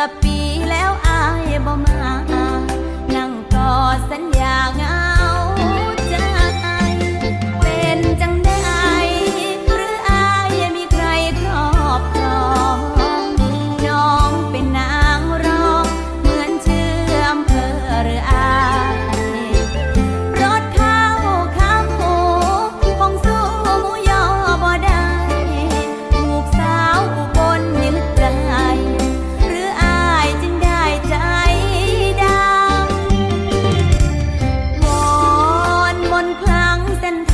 อปีแล้วอายบ่มา and